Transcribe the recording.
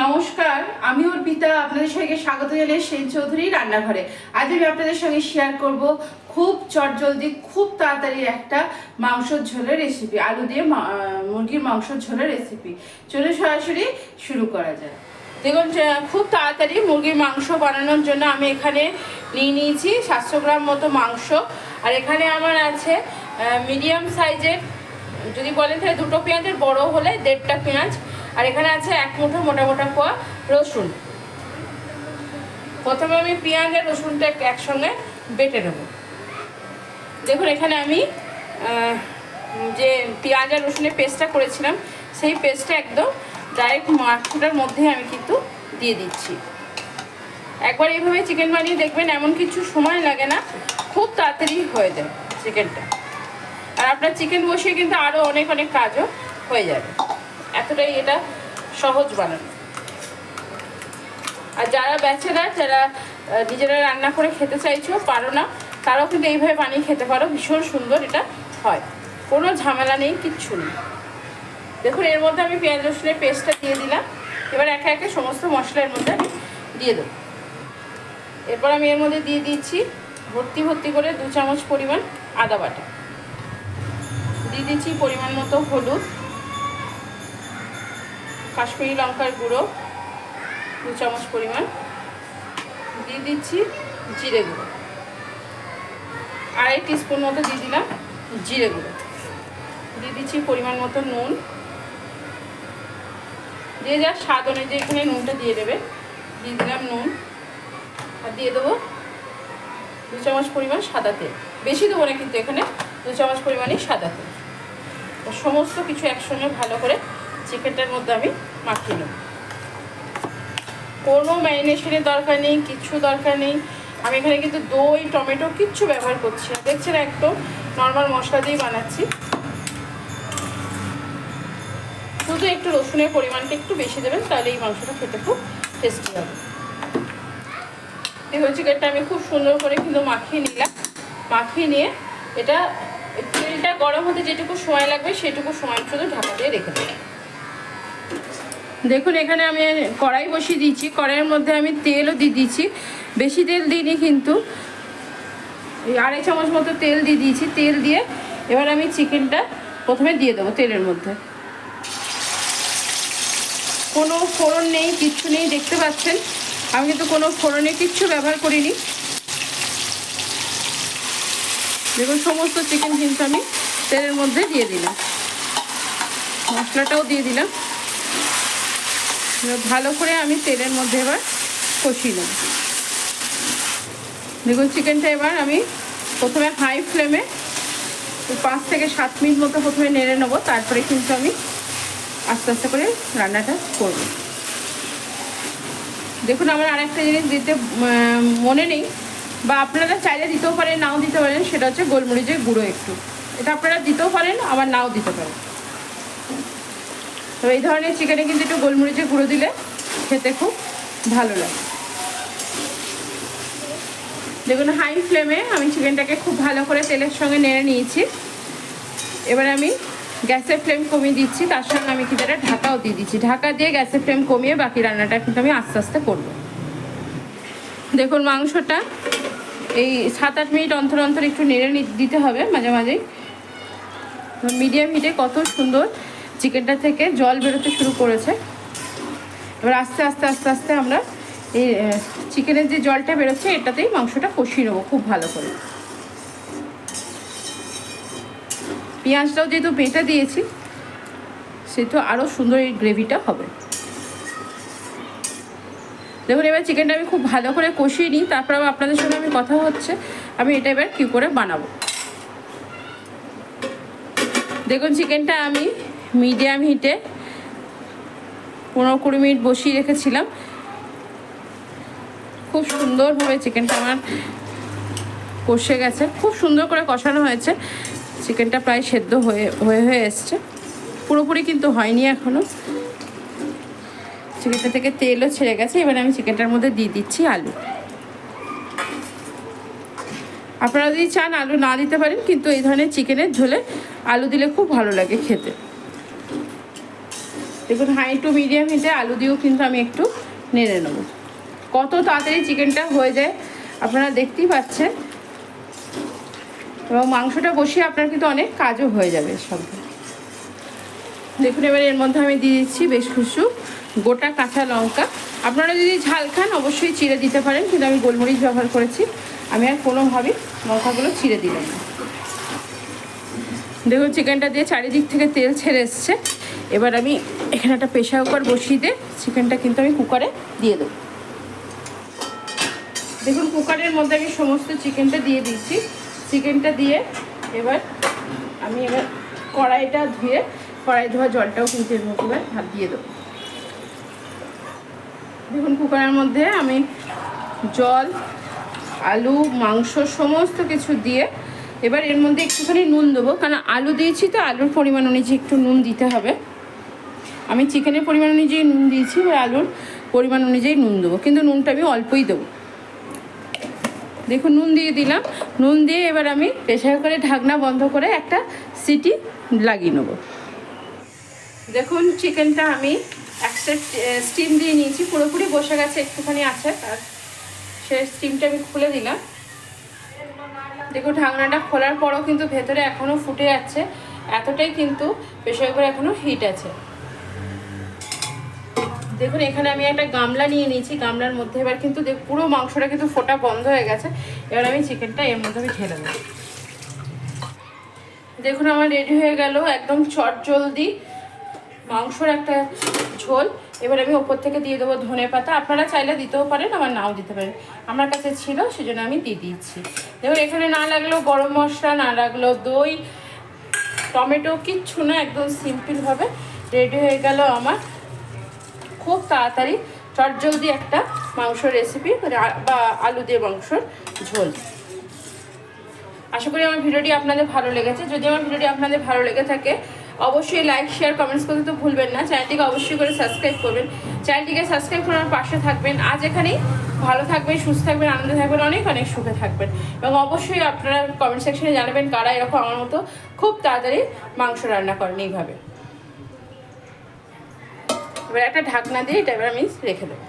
নমস্কার, আমি অর্পিতা, আপনাদের সঙ্গে স্বাগত জানাই সেন চৌধুরী রান্নাঘরে। আজ আমি আপনাদের সঙ্গে শেয়ার করব খুব চটজলদি, খুব তাড়াতাড়ি একটা মাংসর ঝোলের রেসিপি আলু দিয়ে মুরগির মাংসর ঝোলের রেসিপি চলে সরাসরি শুরু করা যায় দেখুন খুব তাড়াতাড়ি মুরগির মাংস বানানোর জন্য আমি এখানে নিয়ে নিয়েছি সাতশো গ্রাম মতো মাংস। আর এখানে আমার আছে মিডিয়াম সাইজের যদি বলেন তাহলে দুটো পেঁয়াজের বড় হলে দেড়টা পেঁয়াজ। আর এখানে আছে এক মুঠো মোটা মোটা কোয়া রসুন। প্রথমে আমি পেঁয়াজ আর রসুনটা একসঙ্গে বেটে নেব। দেখুন, এখানে আমি যে পেঁয়াজ আর রসুনের পেস্টটা করেছিলাম, সেই পেস্টটা একদম ডাইরেক্ট মাছটার মধ্যে আমি কিন্তু দিয়ে দিচ্ছি। একবার এইভাবে চিকেন বানিয়ে দেখবেন, এমন কিছু সময় লাগে না, খুব তাড়াতাড়ি হয়ে যায় চিকেনটা আর আপনার চিকেন বসিয়ে কিন্তু আরও অনেক অনেক কাজও হয়ে যাবে। এতটাই এটা সহজ বানানো। আর যারা ব্যাচেলার, যারা নিজেরা রান্না করে খেতে চাইছো, পারো না, তারাও কিন্তু এইভাবে বানিয়ে খেতে পারো, ভীষণ সুন্দর এটা হয়। কোনো ঝামেলা নেই, কিচ্ছু নেই। দেখুন, এর মধ্যে আমি পেঁয়াজ রসুনের পেস্টটা দিয়ে দিলাম। এবার একে একে সমস্ত মশলা এর মধ্যে আমি দিয়ে দেবো। এরপর আমি এর মধ্যে দিয়ে দিচ্ছি ভর্তি ভর্তি করে দু চামচ পরিমাণ আদা বাটা। দিয়ে দিচ্ছি পরিমাণ মতো হলুদ। কাশ্মীরি লঙ্কার গুঁড়ো, দু চামচ পরিমাণ। দিয়ে দিচ্ছি জিরে গুঁড়ো। আড়াই টিস্পুন মতো দিয়ে দিলাম জিরে গুঁড়ো। দিয়ে দিচ্ছি পরিমাণ মতো নুন। দিয়ে যা স্বাদ অনুযায়ী এখানে নুনটা দিয়ে দেবে। দিয়ে দিলাম নুন। আর দিয়ে দেবো দু চামচ পরিমাণ সাদা তেল। বেশি দেবো না কিন্তু এখানে দু চামচ পরিমাণই সাদা তেল। সমস্ত কিছু একসঙ্গে ভালো করে চিকেনটার মধ্যে আমি মাখিয়ে নেব। কোনো ম্যারিনেশনের দরকার নেই কিচ্ছু দরকার নেই। আমি এখানে কিন্তু দই, টমেটো কিচ্ছু ব্যবহার করছি না। দেখছেন একদম নর্মাল মশলা দিয়েই বানাচ্ছি। শুধু একটু রসুনের পরিমাণটা একটু বেশি দেবেন, তাহলে এই মাংসটা খেতে খুব টেস্টি হবে। দেখুন, চিকেনটা আমি খুব সুন্দর করে কিন্তু মাখিয়ে নিলাম। মাখিয়ে নিয়ে এটা তেলটা গরম হতে যেটুকু সময় লাগবে, সেটুকু সময় শুধু ঢাকা দিয়ে রেখে দেবো দেখুন, এখানে আমি কড়াই বসিয়ে দিয়েছি। কড়াইয়ের মধ্যে আমি তেলও দিয়ে দিয়েছি। বেশি তেল দিইনি কিন্তু। আড়াই চামচ মতো তেল দিয়ে দিয়েছি। তেল দিয়ে এবার আমি চিকেনটা প্রথমে দিয়ে দেবো তেলের মধ্যে। কোনো ফোড়ন নেই, কিচ্ছু নেই, দেখতে পাচ্ছেন? আমি কিন্তু কোনো ফোড়নে কিচ্ছু ব্যবহার করিনি। দেখুন, সমস্ত চিকেন কিন্তু আমি তেলের মধ্যে দিয়ে দিলাম। মশলাটাও দিয়ে দিলাম। ভালো করে আমি তেলের মধ্যে এবার কষিয়ে নেব। দেখুন চিকেনটা এবার আমি প্রথমে হাই ফ্লেমে পাঁচ থেকে সাত মিনিট মতো প্রথমে নেড়ে নেব, তারপরে কিন্তু আমি আস্তে আস্তে করে রান্নাটা করব। দেখুন আমার আরেকটা জিনিস দিতে মনে নেই, বা আপনারা চাইলে দিতেও পারেন, নাও দিতে পারেন, সেটা হচ্ছে গোলমরিচের গুঁড়ো একটু। এটা আপনারা দিতেও পারেন, আবার নাও দিতে পারেন। তো এই ধরনের চিকেনে কিন্তু একটু গোলমরিচের গুঁড়ো দিলে খেতে খুব ভালো লাগে। দেখুন হাই ফ্লেমে আমি চিকেনটাকে খুব ভালো করে তেলের সঙ্গে নেড়ে নিয়েছি। এবার আমি গ্যাসের ফ্লেম কমিয়ে দিচ্ছি, তার সঙ্গে আমি কিন্তু একটা ঢাকাও দিয়ে দিচ্ছি। ঢাকা দিয়ে গ্যাসের ফ্লেম কমিয়ে বাকি রান্নাটা কিন্তু আমি আস্তে আস্তে করব। দেখুন, মাংসটা এই সাত আট মিনিট অন্তর অন্তর একটু নেড়ে দিতে হবে মাঝে মাঝেই। মিডিয়াম হিটে কত সুন্দর চিকেনটা থেকে জল বেরোতে শুরু করেছে। এবার আস্তে আস্তে আস্তে আস্তে আমরা এই চিকেনের যে জলটা বেরোচ্ছে, এটাতেই মাংসটা কষিয়ে নেব খুব ভালো করে। পেঁয়াজটাও যেহেতু বেটে দিয়েছি, সেহেতু আরও সুন্দর এই গ্রেভিটা হবে। দেখুন, এবার চিকেনটা আমি খুব ভালো করে কষিয়ে নিই, তারপর আপনাদের সঙ্গে আমি কথা হচ্ছে, আমি এটা এবার কী করে বানাবো। দেখুন, চিকেনটা আমি মিডিয়াম হিটে পনেরো কুড়ি মিনিট বসিয়ে রেখেছিলাম। খুব সুন্দরভাবে চিকেনটা আমার কষে গেছে। খুব সুন্দর করে কষানো হয়েছে। চিকেনটা প্রায় সেদ্ধ হয়ে হয়ে হয়ে এসছে। পুরোপুরি কিন্তু হয়নি এখনও চিকেনটা থেকে তেলও ছেড়ে গেছে। এবার আমি চিকেনটার মধ্যে দিয়ে দিচ্ছি আলু। আপনারা যদি চান আলু না দিতে পারেন, কিন্তু এই ধরনের চিকেনের ঝোলে আলু দিলে খুব ভালো লাগে খেতে। দেখুন, হাই টু মিডিয়াম হিটে আলু দিয়েও কিন্তু আমি একটু নেড়ে নেব। কত তাড়াতাড়ি চিকেনটা হয়ে যায় আপনারা দেখতেই পাচ্ছেন। এবং মাংসটা বসিয়ে আপনার কিন্তু অনেক কাজও হয়ে যাবে সব দেখুন, এবার এর মধ্যে আমি দিয়ে দিচ্ছি বেশ কিছু গোটা কাঁচা লঙ্কা। আপনারা যদি ঝাল খান, অবশ্যই চিড়ে দিতে পারেন, কিন্তু আমি গোলমরিচ ব্যবহার করেছি। আমি আর কোনোভাবেই লঙ্কাগুলো চিড়ে দিলাম না। দেখুন, চিকেনটা দিয়ে চারিদিক থেকে তেল ছেড়ে এসছে। এবার আমি এখানে একটা প্রেশার কুকার বসিয়ে দিয়ে চিকেনটা কিন্তু আমি কুকারে দিয়ে দেবো। দেখুন, কুকারের মধ্যে আমি সমস্ত চিকেনটা দিয়ে দিচ্ছি। চিকেনটা দিয়ে এবার আমি এবার কড়াইটা ধুয়ে, কড়াই ধোয়া জলটাও কিন্তু এর মধ্যে হাত দিয়ে দেবো। দেখুন, কুকারের মধ্যে আমি জল, আলু, মাংস সমস্ত কিছু দিয়ে এবার এর মধ্যে একটুখানি নুন দেবো। কারণ আলু দিয়েছি তো, আলুর পরিমাণ অনুযায়ী একটু নুন দিতে হবে। আমি চিকেনের পরিমাণ অনুযায়ী নুন দিয়েছি এবার আলুর পরিমাণ অনুযায়ী নুন দেবো। কিন্তু নুনটা আমি অল্পই দেবো। দেখুন, নুন দিয়ে দিলাম। নুন দিয়ে এবার আমি প্রেশার করে ঢাকনা বন্ধ করে একটা সিটি লাগিয়ে নেব। দেখুন, চিকেনটা আমি একটা স্টিম দিয়ে নিয়েছি। পুরোপুরি বসে গেছে, একটুখানি আছে। আর সে স্টিমটা আমি খুলে দিলাম। দেখুন, ঢাকনাটা খোলার পরও কিন্তু ভেতরে এখনও ফুটে যাচ্ছে। এতটাই কিন্তু প্রেশার করে এখনও হিট আছে। দেখুন, এখানে আমি একটা গামলা নিয়ে নিয়েছি। গামলার মধ্যে এবার কিন্তু পুরো মাংসটা কিন্তু ফোটা বন্ধ হয়ে গেছে। এবার আমি চিকেনটা এর মধ্যে আমি ঢেলে দেবো। দেখুন, আমার রেডি হয়ে গেল একদম চট জলদি মাংসর একটা ঝোল। এবার আমি ওপর থেকে দিয়ে দেবো ধনে পাতা। আপনারা চাইলে দিতেও পারেন, আবার নাও দিতে পারেন। আমার কাছে ছিল, সেজন্য আমি দিয়ে দিচ্ছি দেখুন, এখানে না লাগল গরম মশলা, না লাগল দই, টমেটো, কিচ্ছু না, একদম সিম্পলভাবে রেডি হয়ে গেল আমার। খুব তাড়াতাড়ি চটজলদি একটা মাংসর রেসিপি মানে বা আলু দিয়ে মাংসর ঝোল। আশা করি আমার ভিডিওটি আপনাদের ভালো লেগেছে। যদি আমার ভিডিওটি আপনাদের ভালো লেগে থাকে, অবশ্যই লাইক শেয়ার কমেন্টস করতে তো ভুলবেন না। চ্যানেলটিকে অবশ্যই করে সাবস্ক্রাইব করবেন। চ্যানেলটিকে সাবস্ক্রাইব করার পাশে থাকবেন। আজ এখানেই ভালো থাকবেন, সুস্থ থাকবেন, আনন্দে থাকবেন, অনেক অনেক সুখে থাকবেন। এবং অবশ্যই আপনারা কমেন্ট সেকশনে জানাবেন কারা এরকম আমার মতো খুব তাড়াতাড়ি মাংস রান্না করেন এইভাবে। এবার একটা ঢাকনা দিয়ে এটা এবার আমি রেখে দেবো।